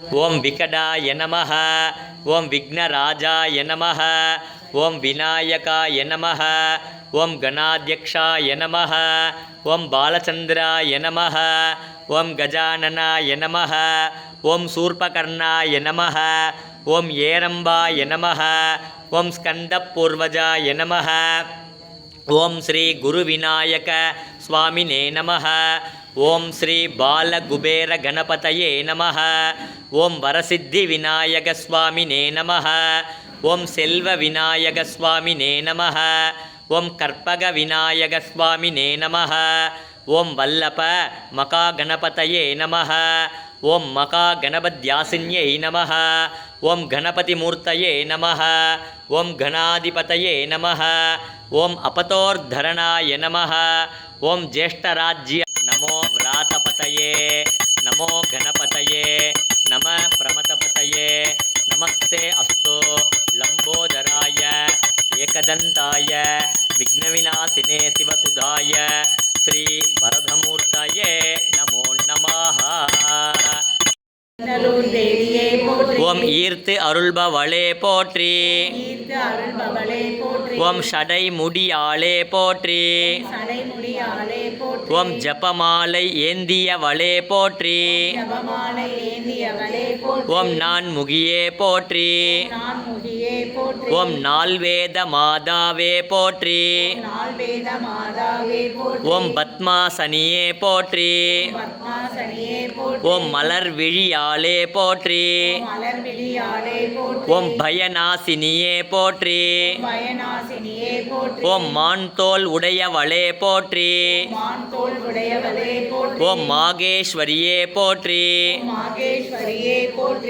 ஓம் விகடாய நமः ஓம் விக்னராஜாய நமः ஓம் விநாயகாய நமः ஓம் கணாத்யக்ஷாய நமः ஓம் பாலச்சந்திராய நமः ஓம் கஜானனாய நமः ஓம் சூர்பகர்ணாய நமः ஓம் ஏரம்பாய நமः ஓம் ஸ்கந்தபூர்வஜாய நமः ஓம் ஸ்ரீ குரு விநாயக சுவாமினே நமஹ ஓம் ஸ்ரீ பாலகுபேர கணபதயே நமः ஓம் வரசித்தி விநாயக சுவாமினே நமः ஓம் செல்வ விநாயக சுவாமினே நமः ஓம் கற்பக விநாயக சுவாமினே நமः ஓம் வல்லப மகா கணபதயே நமः ஓம் மகா கணபத்யாசின்யை நமः ஓம் கணபதிமூர்த்தயே நமः ஓம் கணாதிபதயே நமः ஓம் அபதோர்தரணாய நமः ஓம் ஜேஷ்டராஜ்ய நமோ விராதபதயே நமோ கணபதயே நம பிரமதபதயே நமஸ்தே அஸ்து லம்போதராய ஏகதந்தாய விக்னவிநாசினே சிவசுதாய ஸ்ரீ வரதமூர்த்தயே நமோ நமாக ஓம் ஈர்த்து அருள்பவளே போற்றி ஓம் ஷடை முடியாளே போற்றி சடைமுடியாளே போற்றி ஓம் ஜபமாலை ஏந்தியவளே போற்றி போற்றி. ஓம் நான் முகியே போற்றி. நான் ஓம் நால்வேத மாதாவே போற்றி. நாள் ஓம் பத்மாசனியே போற்றி. பத்மாசனியே ஓம் மலர் விழியாலே போற்றி. மலர் ஓம் பயநாசினியே போற்றி. பயநாசினியே ஓம் மான் தோல் உடையவளே போற்றி. ஓம் மாகேஸ்வரியே போற்றி.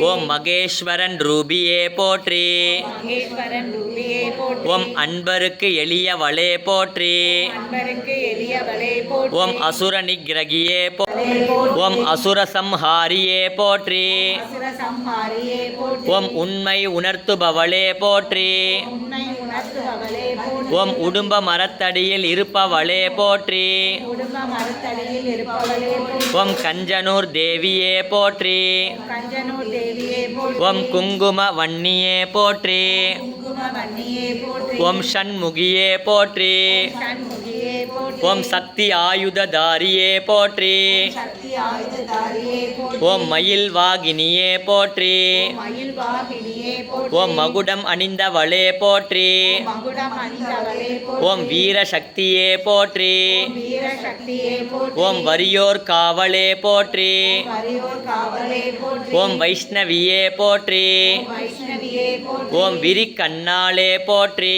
ஓம் மகேஸ்வரன் ரூபியே போற்றி. ஓம் அன்பருக்கு எளியவளே போற்றி. ஓம் அசுர நிகிரகியே ஓம் அசுர சம்ஹாரியே போற்றி. ஓம் உண்மை உணர்த்துபவளே போற்றி. ஓம் உடும்ப மரத்தடியில் இருப்பவளே போற்றி. ஓம் கஞ்சனூர் தேவியே போற்றி. ஓம் குங்கும வன்னியே போற்றி. ஓம் ஷண்முகியே போற்றி. ஓம் சக்தி ஆயுததாரியே போற்றி. ஓம் மயில் வாகினியே போற்றி வாகினியே ஓம் மகுடம் அணிந்தவளே போற்றி ஓம் வீர சக்தியே போற்றி ஓம் வரியோர் காவலே போற்றி ஓம் வைஷ்ணவியே போற்றி ஓம் விரி கண்ணாலே போற்றி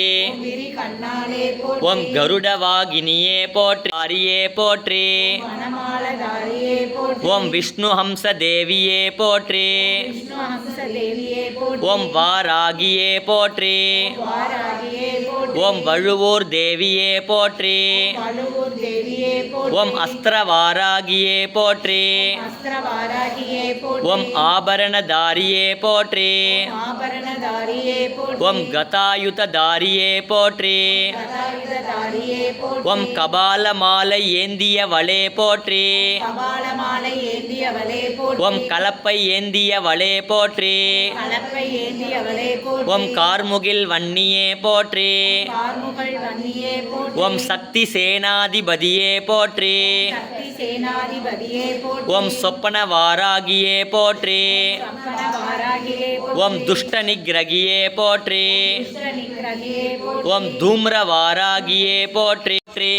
ஓம் கருடவாகினியே போற்றி ஆரியே போற்றி வனமாலதாரியே போற்றி ஓம் விஷ்ணு ஹம்ச தேவியே போற்றி விஷ்ணு ஹம்ச தேவியே போற்றி ஓம் வாராகியே போற்றி வாராகியே போற்றி ஓம் வழுவூர் தேவியே போற்றி ஓம் அஸ்திரவாராகியே போற்றி ஓம் ஆபரணதாரியே போற்றி ஓம் கதாயுததாரியே போற்றி ஓம் கபால மாலை ஏந்தியவளே போற்றி கபாலமாலை ஓம் கலப்பை ஏந்தியவளே போற்றி கலப்பை ஏந்தியவளே போற்றி ஓம் கார்முகில் வன்னியே போற்றி ஓம் சக்தி சேனாதிபதியே போற்றி. ஓம் சொப்பன வாராகியே போற்றி. ஓம் துஷ்ட நிகிரகியே போற்றி. ஓம் தூம்ர வாராகியே போற்றி. போற்றி.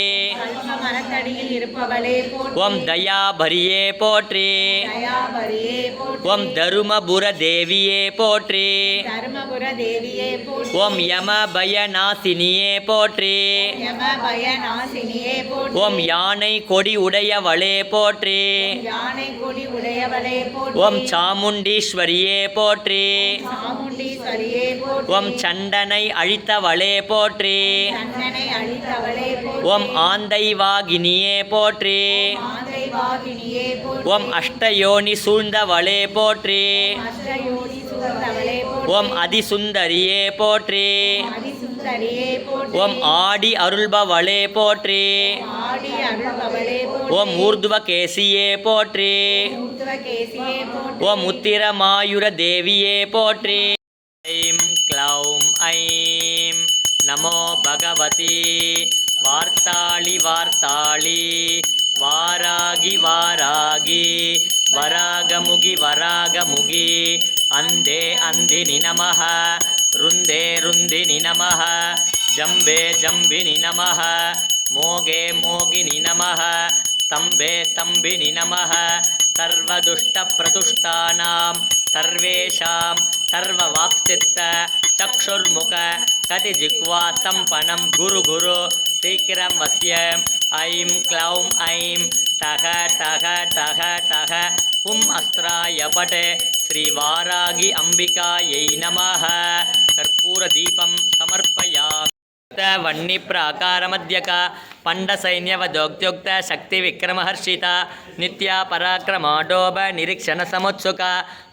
ஓம் தயாபரியே போற்றி. ஓம் தருமபுர தேவியே போற்றி. தருமபுர தேவியே போற்றி. ஓம் யம பய நாசினியே போற்றி. ஓம் யானை கொடி உடையவளே போற்றி. யானை கொடி உடையவளே போற்றி. ஓம் சாமுண்டீஸ்வரியே போற்றி. ஓம் சண்டனை அழித்தவளே போற்றி ஓம் ஆந்தை வாகினியே போற்றி ஓம் அஷ்டயோனி சூழ்ந்தவளே போற்றி ஓம் அதிசுந்தரியே போற்றி ஓம் ஆடி அருள்பவளே போற்றி ஓம் ஊர்துவ கேசியே போற்றி ஓம் உத்திரமாயுர தேவியே போற்றி ऐं नमो भगवती वार्ताळि वार्ताळि ವಾರಾಗಿ ವಾರಾಗಿ ವರಾಗಮುಗಿ ವರಾಗಮುಗಿ ಅಂದೇ ಅಂದಿನಿ ನಮಃ ರುಂದೇ ರುಂದಿನಿ ನಮಃ ಜಂಬೆ ಜಂಬಿನಿ ನಮಃ ಮೋಗೆ ಮೋಗಿನಿ ನಮಃ ತಂಬೆ ತಂಬಿನಿ ನಮಃ ಸರ್ವದುಷ್ಟ ಪ್ರತುಷ್ಟಾನಾಂ ಸರ್ವೇಷಾಂ ಸರ್ವವಾಕ್ತಿತ್ವ चक्षुर्मुख कतिजिह्वा सम्पन्नं गुरु गुरु शीघ्रं वस्य ऐं क्लौं ऐं टः टः टः टः हुम् अस्त्राय पट श्रीवारागि अम्बिकायै नमः कर्पूरदीपं समर्पयामि ಪಂಡಸೈನ್ಯವ ದೋಗ್ತ್ಯುಕ್ತ ಶಕ್ತಿ ವಿಕ್ರಮಹರ್ಷಿತ ನಿತ್ಯ ಪರಾಕ್ರಮ ಡೋಬ ನಿರೀಕ್ಷಣ ಸಮತ್ಸುಕ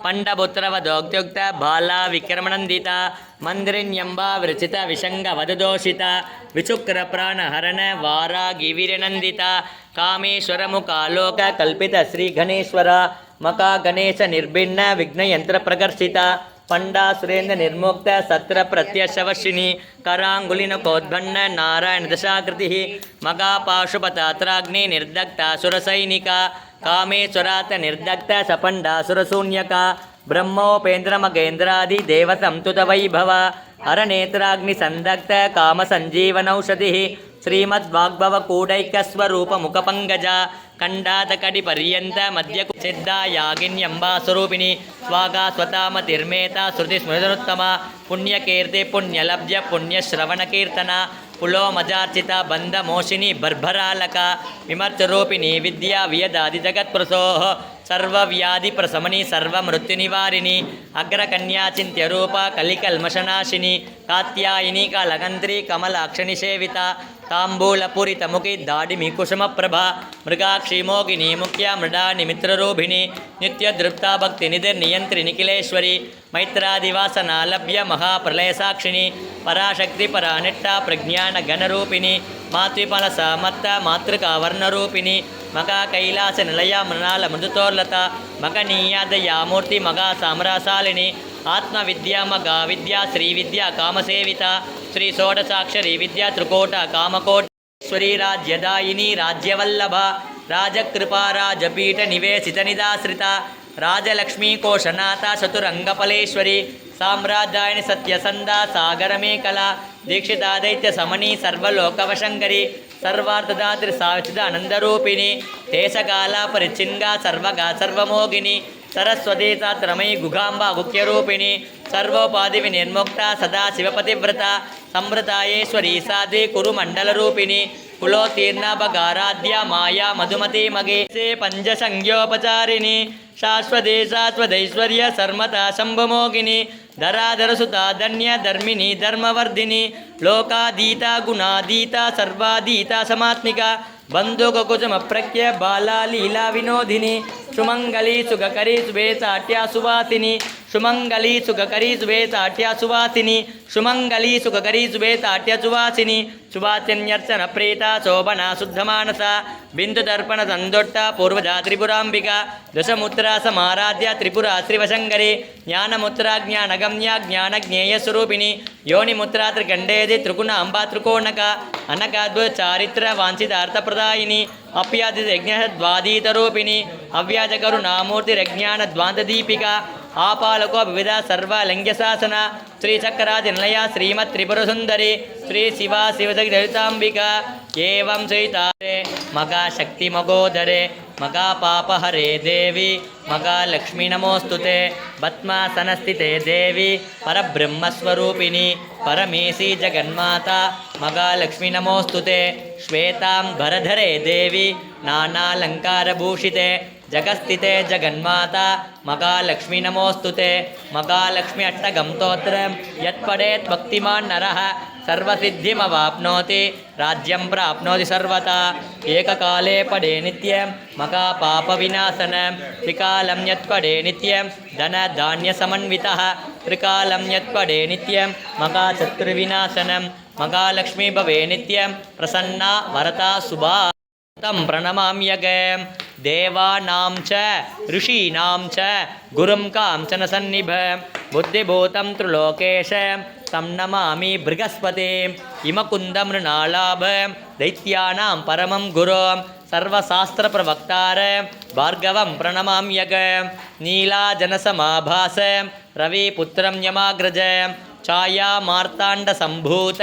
ಪಂಡಪುತ್ರವ ದೋಗ್ತ್ಯುಕ್ತ ಬಾಲ ವಿಕ್ರಮಣಂದಿತ ಮಂದ್ರಿಣ್ಯಂಬ ವಿರಚಿತ ವಿಷಂಗ ವದದೋಷಿತ ವಿಚುಕ್ರ ಪ್ರಾಣ ಹರಣ ವಾರ ಗಿವಿರನಂದಿತ ಕಾಮೇಶ್ವರ ಮುಖಾಲೋಕ ಕಲ್ಪಿತ ಶ್ರೀ ಗಣೇಶ್ವರ ಮಕಾ ಗಣೇಶ ನಿರ್ಭಿನ್ನ ವಿಘ್ನಯಂತ್ರ ಪ್ರಕರ್ಷಿತ ಪಂಡಾಸುರೇಂದ್ರ ನಿರ್ಮುಕ್ತ ಸತ್ರ ಪ್ರತ್ಯಶವಶಿನಿ ಕರಾಂಗುಲಿನ ಕೋದ್ಭಣ್ಣ ನಾರಾಯಣ ದಶಾಕೃತಿ ಮಗಾಪಾಶುಪತಾತ್ರಾಗ್ನಿ ನಿರ್ದಗ್ಧ ಸುರಸೈನಿಕ ಕಾಮೇಶ್ವರಾತ ನಿರ್ದಗ್ಧ ಸಪಂಡಾಸುರಶೂನ್ಯಕ ಬ್ರಹ್ಮೋಪೇಂದ್ರ ಮಗೇಂದ್ರಾದಿ ದೇವಸಂತುತ ವೈಭವ ಹರನೇತ್ರಾಗ್ನಿ ಸಂದಗ್ಧ ಕಾಮ ಸಂಜೀವನೌಷಧಿ ಶ್ರೀಮದ್ವಾಗ್ಭವ ಕೂಡೈಕ ಸ್ವರೂಪ ಮುಖಪಂಗಜ ఖండాతకటి పర్యంత మధ్యకు సిద్ధా యాగిన్యంబా స్వరూపిణి స్వాగా స్వతామతిర్మేత శృతి స్మృతనుత్తమ పుణ్యకీర్తి పుణ్యలబ్ధ్య పుణ్యశ్రవణకీర్తన పులోమజార్చిత బంధమోషిని బర్భరాలక విమర్శరూపిణి విద్యా వియదాది జగత్ప్రసో సర్వవ్యాధి ప్రసమని సర్వమృత్యు నివారిణి సర్వమృత్యునివారిని అగ్రకన్యాచింత్యరూప కలికల్మషనాశిని కాత్యాయిని కలగంత్రి కమలాక్షనిషేవిత ತಾಂಬೂಲಪೂರಿತಮುಖಿ ದಾಡಿಮಿಕುಸುಮಪ್ರಭಾ ಮೃಗಾಕ್ಷಿಮೋಗಿನಿ ಮುಖ್ಯ ಮೃಡಾನಿ ಮಿತ್ರರೂಭಿಣಿ ನಿತ್ಯದೃಪ್ತಾ ಭಕ್ತಿ ನಿಧಿರ್ನಿಯಂತ್ರಿ ನಿಖಿಲೇಶ್ವರಿ ಮೈತ್ರಾದಿವಾಸನ ಲಭ್ಯ ಮಹಾಪ್ರಲಯಸಾಕ್ಷಿಣಿ ಪರಾಶಕ್ತಿ ಪರಾನಿಟ್ಟ ಪ್ರಜ್ಞಾನ ಘನರೂಪಿಣಿ ಮಾತೃಪಲಸ ಮತ್ತ ಮಾತೃಕಾ ವರ್ಣರೂಪಿಣಿ ಮಗಾ ಕೈಲಾಸ ನಿಲಯ ಮೃಣಾಲ ಮೃದುತೋರ್ಲತ ಮಗನೀಯಾದಯ ಮೂರ್ತಿ ಮಗಾ ಸಾಮ್ರಾಸಾಲಿನಿ ఆత్మ విద్యామగా విద్యా శ్రీ విద్య కామసేవిత శ్రీ షోడసాక్షరి విద్యా త్రికోట కామకోటేశ్వరీ రాజ్యదాయిని రాజ్యవల్లభ రాజకృపారాజపీఠ నివేశిత నిదాశ్రిత రాజలక్ష్మీకోశనాథ చతురంగపలేశ్వరి సామ్రాజ్యాయని సత్యసంధ సత్యసంద సాగరమేకల దీక్షితాదైత్య సమని సర్వలోకవశంకరి. సర్వార్థదాత్రి సావిచిద ఆనందరూపిణి దేశకాల పరిచిన్గా సర్వగా సర్వమోగిని. సరస్వతీ తాత్రమయి గుగాంబ ముఖ్యరూపిణి. సర్వోపాధి నిర్ముక్త సదా శివపతివ్రత. సంవృతాయేశ్వరీ సాధి కురు మండల రూపిణి కులోతీర్ణాపకారాధ్య మాయా మధుమతి మగే. పంచసంగ్యోపచారిణి పంచసంజ్ఞోపచారిణి శాశ్వతైశ్వర్య సర్మత శంభుమోగిని. ధరాధరసుత ధన్య ధర్మిణి ధర్మవర్ధిని లోకాధీత గుణాధీత సర్వాధీత సమాత్మిక బంధుక కుజమ ప్రఖ్య బాలా లీలా వినోదిని సుమంగళి సుఖకరి శుభేతాట్యా సువాసిని సుమంగళీ సుఖకరీ సువేత అట్యా సువాసిని. సుమంగళీ సుఖకరీ సువేత అట్య సువాసిని. సువాసిన్యర్చన ప్రేత శోభన శుద్ధమానస బిందుదర్పణ సందొట్ట పూర్వజా త్రిపురాంబిక. దశముత్ర సమారాధ్య త్రిపుర శ్రీవశంకరి. జ్ఞానముద్రా జ్ఞానగమ్య జ్ఞానజ్ఞేయ స్వరూపిణి. యోనిముద్రా త్రికండేది త్రిగుణ అంబా త్రికోణక. అనకాద్వ చారిత్ర వాంఛితార్థప్రదాయిని అప్యాది యజ్ఞ ద్వాదీతరూపిణి అవ్యాజకరు నామూర్తి రజ్ఞాన ద్వాంతదీపిక ఆపాలకో వివిధ సర్వ లింగశాసన శ్రీచక్రాది నిలయ శ్రీమత్ త్రిపుర సుందరి శ్రీ శివ శివజగి లలితాంబిక ఏం శ్రీతారే మగా శక్తి మగోదరే మగా పాపహరే దేవి మగా లక్ష్మీ నమోస్తుతే పద్మాసనస్థితే దేవి పరబ్రహ్మస్వరూపిణి పరమేశీ జగన్మాత మగా లక్ష్మీ నమోస్తుతే శ్వేతాంబరధరే దేవి నానాలంకారభూషితే ಜಗಸ್ಥಿತೆ ಜಗನ್ಮಾತ ಮಕಾಲಕ್ಷ್ಮಿ ನಮೋಸ್ತುತೆ ಮಕಾಲಕ್ಷ್ಮಿ ಅಟ್ಟಗಂ ತೋತ್ರ ಯತ್ಪಡೇತ್ ಭಕ್ತಿಮಾನ್ ನರಃ ಸರ್ವಸಿದ್ಧಿಮವಾಪ್ನೋತಿ ರಾಜ್ಯಂ ಪ್ರಾಪ್ನೋತಿ ಸರ್ವತಾ ಏಕಕಾಲೇ ಪಡೆ ನಿತ್ಯಂ ಮಕಾ ಪಾಪ ವಿನಾಶನ ತ್ರಿಕಾಲಂ ಯತ್ಪಡೆ ನಿತ್ಯಂ ಧನ ಧಾನ್ಯ ಸಮನ್ವಿತಃ ತ್ರಿಕಾಲಂ ಯತ್ಪಡೆ ನಿತ್ಯಂ ಮಕಾ ಚತುರ್ವಿನಾಶನಂ ಮಕಾಲಕ್ಷ್ಮೀ ಭವೇ ನಿತ್ಯಂ ಪ್ರಸನ್ನ ವರತಾ ಸುಭಾ भवे नित्यं प्रसन्ना वरता शुभा तं प्रणमाम्यगे देवानां च ऋषीणां च गुरुं काञ्चन सन्निभ बुद्धिभूतं त्रिलोकेश तं नमामि बृहस्पतिं इमकुन्दमृणालाभ दैत्यानां परमं गुरुं सर्वशास्त्रप्रवक्तार भार्गवं प्रणमाम्यग नीलाजनसमाभास रविपुत्रं यमाग्रज छायामार्ताण्डसम्भूत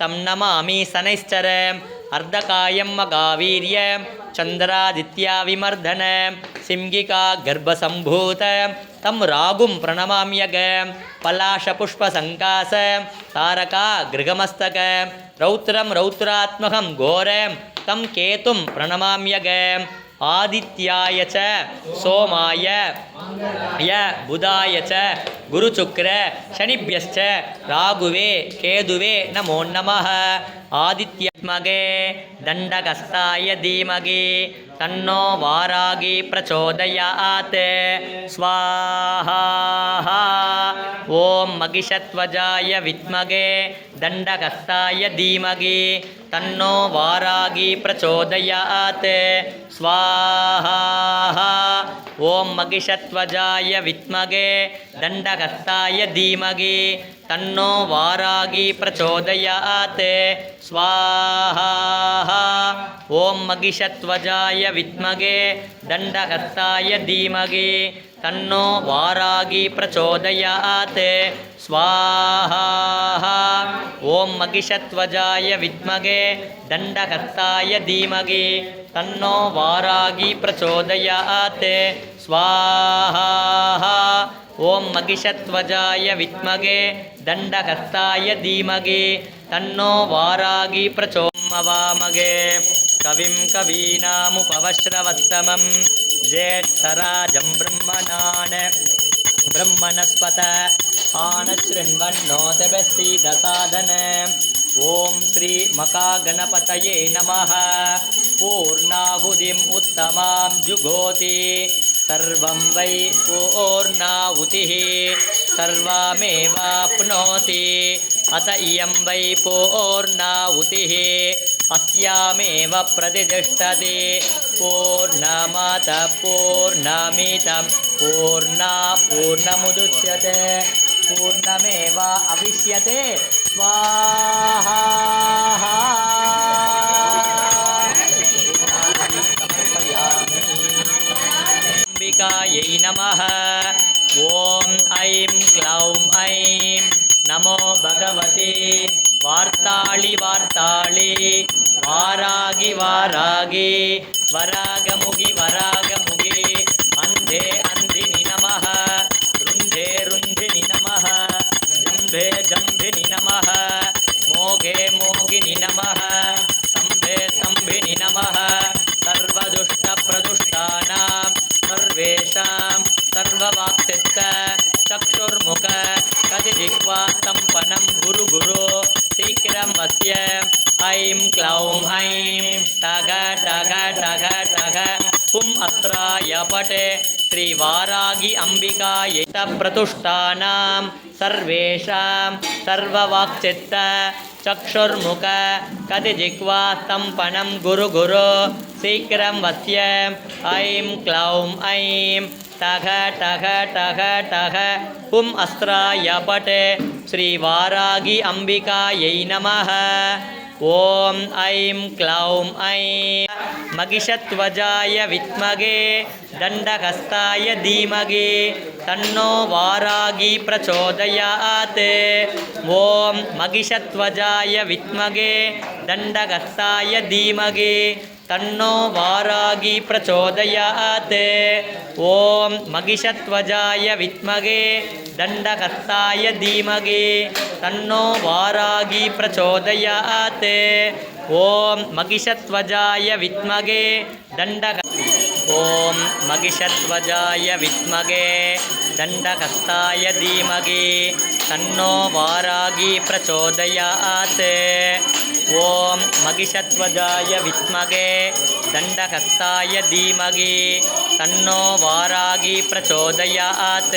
तं नमामि शनैश्चर अर्धकायं मगावीर्य चन्द्रादित्याविमर्दन सिंहिका गर्भसम्भूत तं रागुं प्रणमाम्यग पलाशपुष्पसङ्कास तारका गृगमस्तक रौद्रं रौद्रात्मकं घोरं तं केतुं प्रणमाम्यग ஆதித்யாய ச சோமாய ய புதாய ச குருச்சுக்ர சனிபியஸ்ச ராகுவே கேதுவே நமோ நம ஆதித்யமகே தண்டகஸ்தாய தீமகே தன்னோ வாராகி பிரச்சோதயாத். ஸ்வாஹா. ஓம் மகிஷத்வஜாய வித்மகே தண்டகஸ்தாய தீமகே. ತನ್ನೋ ವಾರಾಗಿ ಪ್ರಚೋದಯಾತ್. ಸ್ವಾಹಾ ಓಂ ಮಗಿಷತ್ವಜಾಯ ವಿತ್ಮಗೆ. ದಂಡಕತ್ತಾಯ ಧೀಮಗಿ. ತನ್ನೋ ವಾರಾಗಿ ಪ್ರಚೋದಯಾತ್. ಸ್ವಾಹಾ ஓம் மகிஷத்வஜாய வித்மகே தண்டகத்தாய தீமகே தன்னோ வாராகி பிரச்சோதயாத். ஸ்வாஹா. ஓம் மகிஷத்வஜாய வித்மகே தண்டகத்தாய தீமகே தன்னோ வாராகி பிரச்சோதயாத். ஸ்வாஹா. ஓம் மகிஷத்வஜாய வித்மகே தண்டகத்தாய தீமகே தன்னோ வாராகி பிரச்சோமவாமகே कविं कवीनामुपवश्रवस्तमं ज्येष्ठराजं ब्रह्मणान् ब्रह्मणस्पत आनशृण्वन्नोतभसीदसादन ॐ श्रीमकागणपतये नमः। पूर्णाहुतिम् उत्तमां जुगोति। सर्वं वै पूर्णाहुतिः। सर्वमेवाप्नोति। अत इयं वै पूर्णाहुतिः अस्यामेव प्रतिष्ठति पूर्णमातः पूर्णमितं पूर्णा पूर्णमुदुच्यते पूर्णमेव अविष्यते स्वाहा अम्बिकायै नमः ॐ ऐं क्लौं ऐं नमो भगवते வார்த்தாளி வார்த்தாளே வாராகி வாராகே வராகமுகி வராகம் पुम् अत्राय पटे श्रीवारागि अम्बिकायै प्रतुष्टानां सर्वेषां सर्ववाक्चित्त चक्षुर्मुख कदिजिह्वा सम्पन्नं गुरु गुरु शीघ्रं वस्य ऐं क्लौं ऐं टघ टघ टघ टघ पुम् अस्त्राय पटे श्रीवारागि अम्बिकायै नमः ॐ ऐं क्लौं ऐं महिषध्वजाय विद्मगे दण्डहस्ताय धीमहि तन्नो वारागी प्रचोदयात् ॐ महिषध्वजाय विद्मगे दण्डहस्ताय धीमहि तन्नो वारागी प्रचोदयात् ॐ महिषध्वजाय विद्मगे दण्डहस्ताय धीमहि तन्नो वारागी प्रचोदयात् ॐ महिषध्वजाय विद्मगे दण्डः ॐ महिषध्वजाय विद्मगे दण्डहस्ताय धीमहि तन्नो वारागी प्रचोदयात् ॐ महिषध्वजाय विद्मगे दण्डहस्ताय धीमहि तन्नो वारागी प्रचोदयात्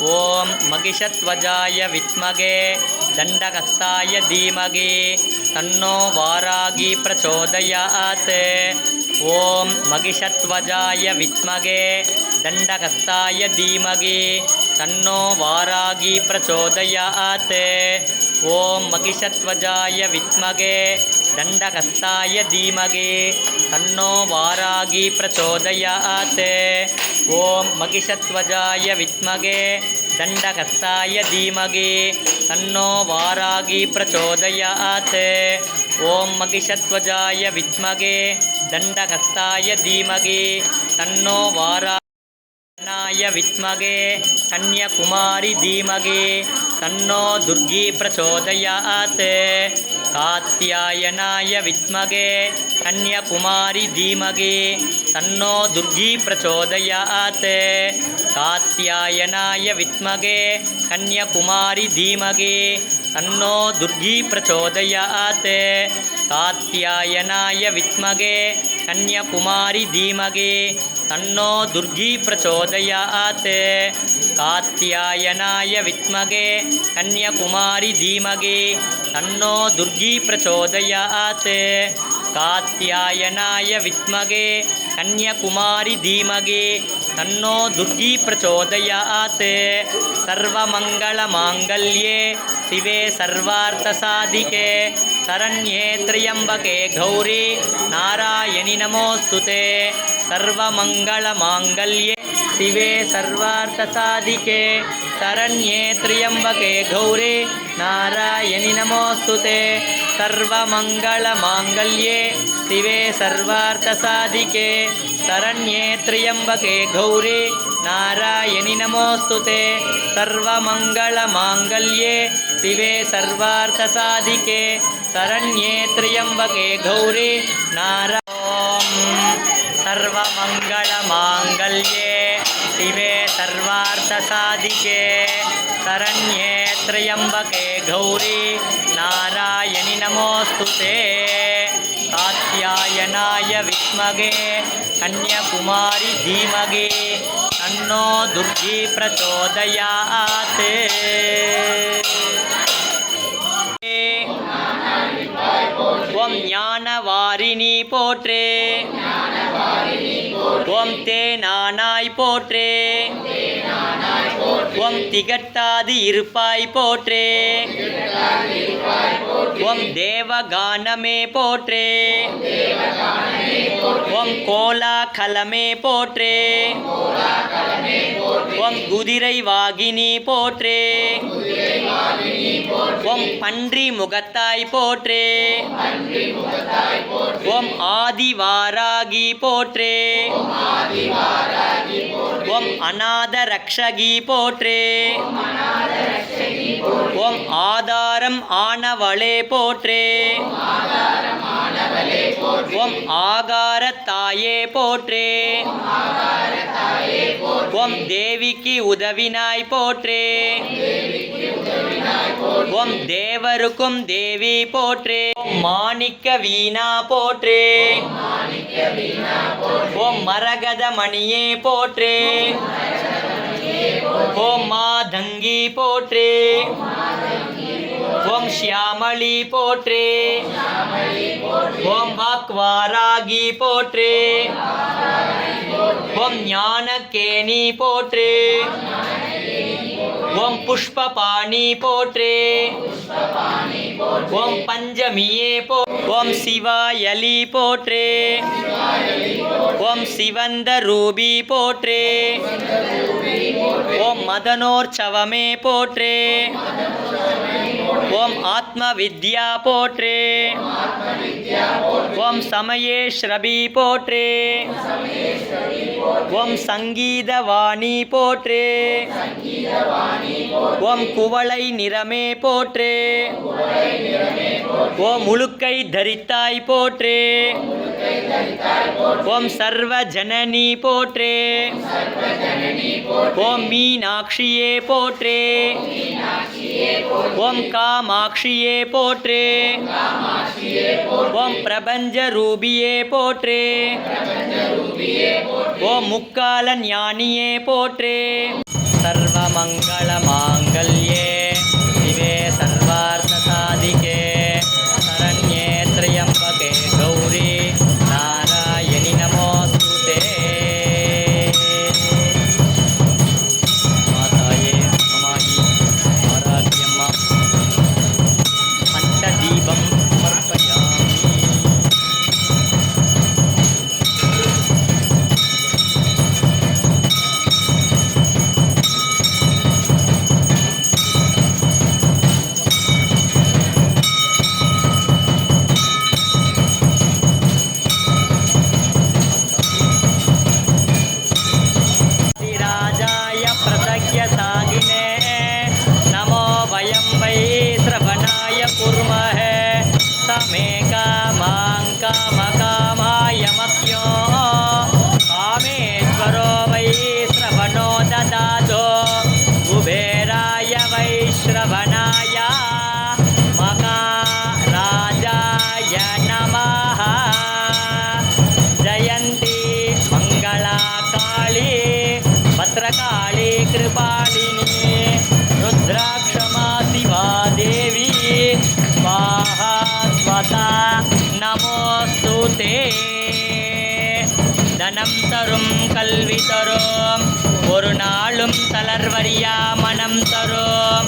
ஓம் மகிஷத்வஜாய வித்மகே தண்டகஸ்தாய தீமகே தன்னோ வாராகி பிரச்சோதயாத். ஓம் மகிஷத்வஜாய வித்மகே தண்டகஸ்தாய தீமகே தன்னோ வாராகி பிரச்சோதயாத். ஓம் மகிஷத்வஜாய வித்மகே தண்டகத்தாய தீமகே. தன்னோ வாராகி பிரச்சோதயாத். ஓம் மகிஷத்வஜாய வித்மகே. தண்டகத்தாய தீமகே. தன்னோ வாராகி பிரச்சோதயாத். ஓம் மகிஷத்வஜாய வித்மகே. தண்டகத்தாய தீமகே. தன்னோ வாரா नाय विद्महे कन्याकुमारि धीमहि तन्नो दुर्गी प्रचोदयात् कात्यायनाय विद्महे कन्याकुमारि धीमहि तन्नो दुर्गी प्रचोदयात् कात्यायनाय विद्महे कन्याकुमारि धीमहि तन्नो दुर्गी प्रचोदयात् कात्यायनाय विद्महे ಕನ್ಯಾಕುಮಾರಿ ಧೀಮಗೆ ತನ್ನೋ ದುರ್ಗಿ ಪ್ರಚೋದಯಾತ್. ಕಾತ್ಯಾಯನಾಯ ವಿತ್ಮಗೆ ಕನ್ಯಾಕುಮಾರಿ ಧೀಮಗೆ ತನ್ನೋ ದುರ್ಗಿ ಪ್ರಚೋದಯಾತ್. ಕಾತ್ಯಾಯನಾಯ ವಿತ್ಮಗೆ ಕನ್ಯಾಕುಮಾರಿ ಧೀಮಗೆ ತನ್ನೋ ದುರ್ಗಿ ಪ್ರಚೋದಯ ಆತೆ ಸರ್ವಮಂಗಳ ಮಾಂಗಲ್ಯೇ ಶಿವೇ ಸರ್ವಾರ್ಥ ಸಾಧಿಕೆ. శరణ్యే త్ర్యంబకే గౌరీ నారాయణి నమోస్తు సర్వమంగళమాంగళ్యే శివే సర్వార్థసాధికే శరణ్యే త్ర్యంబకే గౌరీ నారాయణి నమోస్తు సర్వమంగళమాంగళ్యే శివే సర్వార్థసాధికే శరణ్యే త్ర్యంబకే గౌరీ నారాయణి నమోస్తుతే సర్వమంగళమాంగళ్యే శివే సర్వార్థసాధికే శరణ్యే త్ర్యంబకే గౌరీ నారా సర్వమంగళమాంగళ్యే శివే సర్వార్థసాధికే శరణ్యే త్రయంబకే గౌరీ నారాయణి నమోస్తు కాత్యాయనాయ విష్మగే కన్యాకుమారి ధీమగే तन्नो दुर्गी प्रचोदयात् ஓம் ஞானவாரிணி போற்றே ஓம் தே நானாய் போற்றே ஓம் திகட்டாது இருப்பாய் போற்றே ஓம் தேவகானமே போற்றே. ஓம் கோலாகலமே போற்றே. ஓம் குதிரை வாகினி போற்றே. ஓம் பன்றி முகத்தாய் போற்றே. ஓம் ஆதிவாராகி போற்றே. ஓம் அநாத ரக்ஷகி போற்றே. ஓம் ஆதாரம் ஆனவளே போற்றே. ஓம் ஆகாரத்தாயே போற்றே. ஓம் தேவிக்கு உதவினாய் போற்றே. ஓம் தேவருக்கும் தேவி போற்றே. ஓம் மாணிக்க வீணா போற்றே. ஓம் மரகத மணியே போற்றே. ஓம் மாதங்கி போற்றே. ஓம் ஷியாமளி போற்றே ஓம் வாக்வாராகி போற்றே ஓம் ஞானகேணி போற்றே ஓம் புஷ்பபாணி போற்றே ஓம் பஞ்சமியே போ ஓம் சிவாயலி போற்றே. ஓம் சிவந்த ரூபி போற்றே. ஓம் மதனோர் சவமே போற்றே. ஓம் ஆத்ம வித்யா போற்றே. ஓம் சமயே ஸ்ரபி போற்றே. ஓம் சங்கீதவாணி போற்றே. ஓம் குவளை நிறமே போற்றே. ஓம் முழுக்கை தரி தரித்தாய் போற்றே. ஓம் சர்வ ஜனனி போற்றே. ஓம் மீனாட்சியே போற்றே. ஓம் காமாட்சியே போற்றே. ஓம் பிரபஞ்ச ரூபியே போற்றே. ஓம் முக்கால ஞானியே போற்றே. சர்வமங்கள மனம் தரும் கல்வி தரும். ஒரு நாளும் தளர்வறியா மனம் தரும்.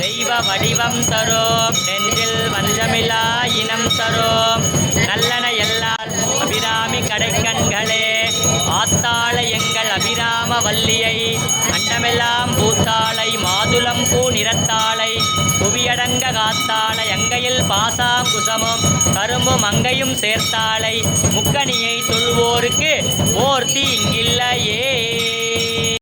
தெய்வ வடிவம் தரும். நெஞ்சில் வஞ்சமிலா இனம் தரும். நல்லன எல்லார் அபிராமி கடைக்கண்களே. ஆத்தாள எங்கள் அபிராம வல்லியை அண்டமெல்லாம் பூத்தாளை மாதுளம் பூ நிறத்தாளை. புவியடங்க காத்தாள எங்கையில் பாசாங்குசமும் கரும்பும் அங்கையும் சேர்த்தாளை முக்கணியை தொழுவோருக்கு ஓர்த்தி இங்கில்லையே